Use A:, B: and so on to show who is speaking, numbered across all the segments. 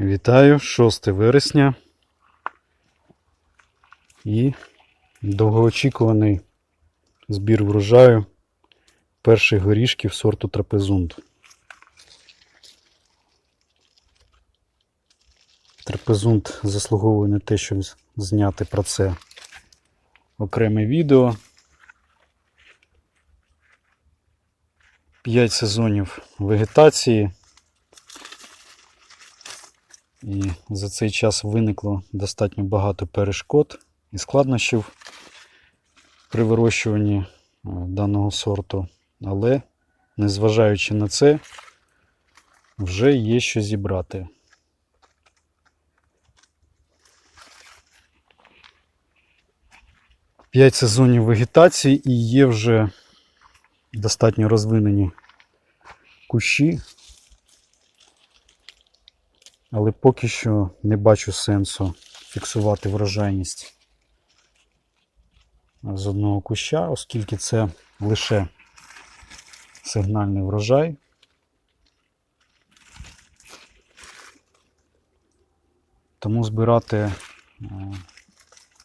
A: Вітаю, 6 вересня. І довгоочікуваний збір врожаю перших горішків сорту трапезунд. Трапезунд заслуговує на те, щоб зняти про це окреме відео. П'ять сезонів вегетації. І за цей час виникло достатньо багато перешкод і складнощів при вирощуванні е, даного сорту. Але, незважаючи на це, вже є що зібрати. П'ять сезонів вегетації і є вже достатньо розвинені кущі, але поки що не бачу сенсу фіксувати врожайність з одного куща, оскільки це лише сигнальний врожай. Тому збирати е,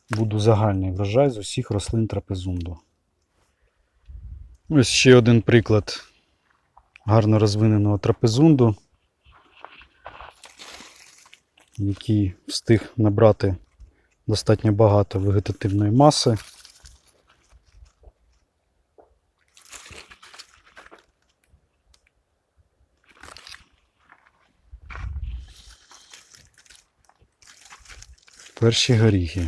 A: буду загальний врожай з усіх рослин трапезунду. Ось ще один приклад гарно розвиненого трапезунду, який встиг набрати достатньо багато вегетативної маси. Перші горіхи.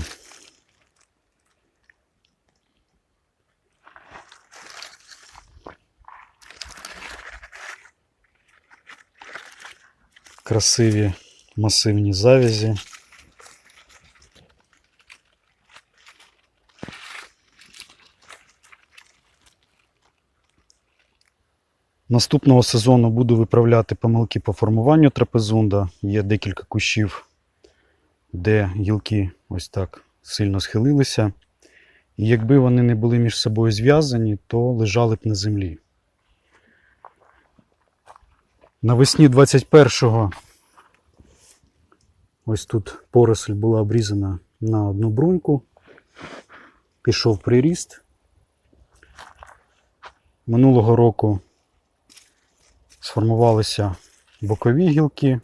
A: Красиві масивні завязі. Наступного сезону буду виправляти помилки по формуванню трапезунда. Є декілька кущів, де гілки ось так сильно схилилися. І якби вони не були між собою зв'язані, то лежали б на землі. Навесні 21-го ось тут поросль була обрізана на одну бруньку. Пішов приріст. Минулого року сформувалися бокові гілки,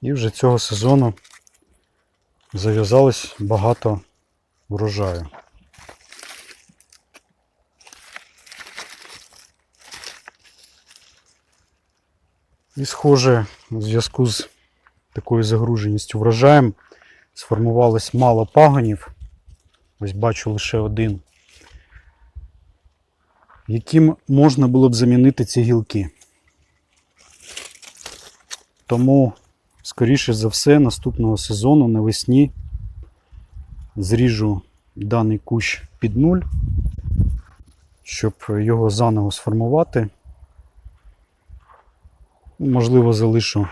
A: і вже цього сезону зав'язалось багато врожаю. І, схоже, в зв'язку з такою загруженістю врожаєм сформувалось мало пагонів. Ось бачу лише один, яким можна було б замінити ці гілки. Тому, скоріше за все, наступного сезону навесні зріжу даний кущ під нуль, щоб його заново сформувати. Можливо, залишу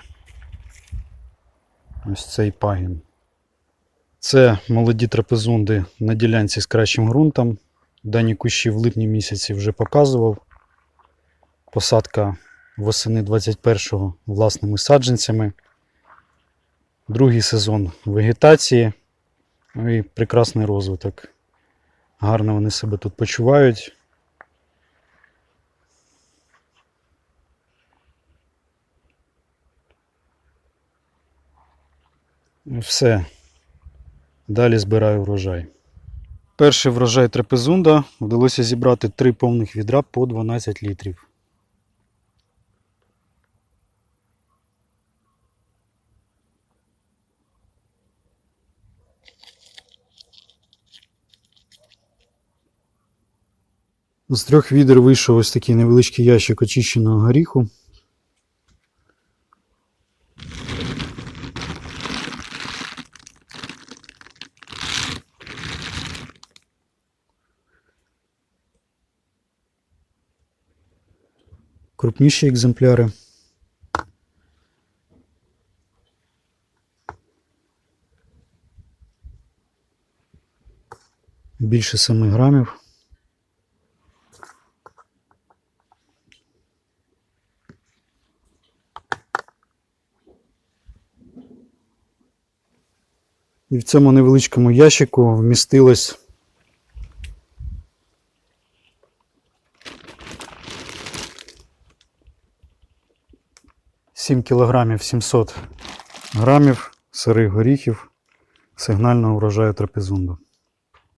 A: ось цей пагін. Це молоді трапезунди на ділянці з кращим ґрунтом. Дані кущі в липні місяці вже показував. Посадка восени 21-го власними саджанцями. Другий сезон вегетації. Ну і прекрасний розвиток. Гарно вони себе тут почувають. Все. Далі збираю врожай. Перший врожай трапезунда вдалося зібрати 3 повних відра по 12 літрів. З трьох відер вийшов ось такий невеличкий ящик очищеного горіху. Крупніші екземпляри. Більше 7 грамів. І в цьому невеличкому ящику вмістилось 7 кілограмів 700 грамів сирих горіхів сигнального урожаю трапезунду.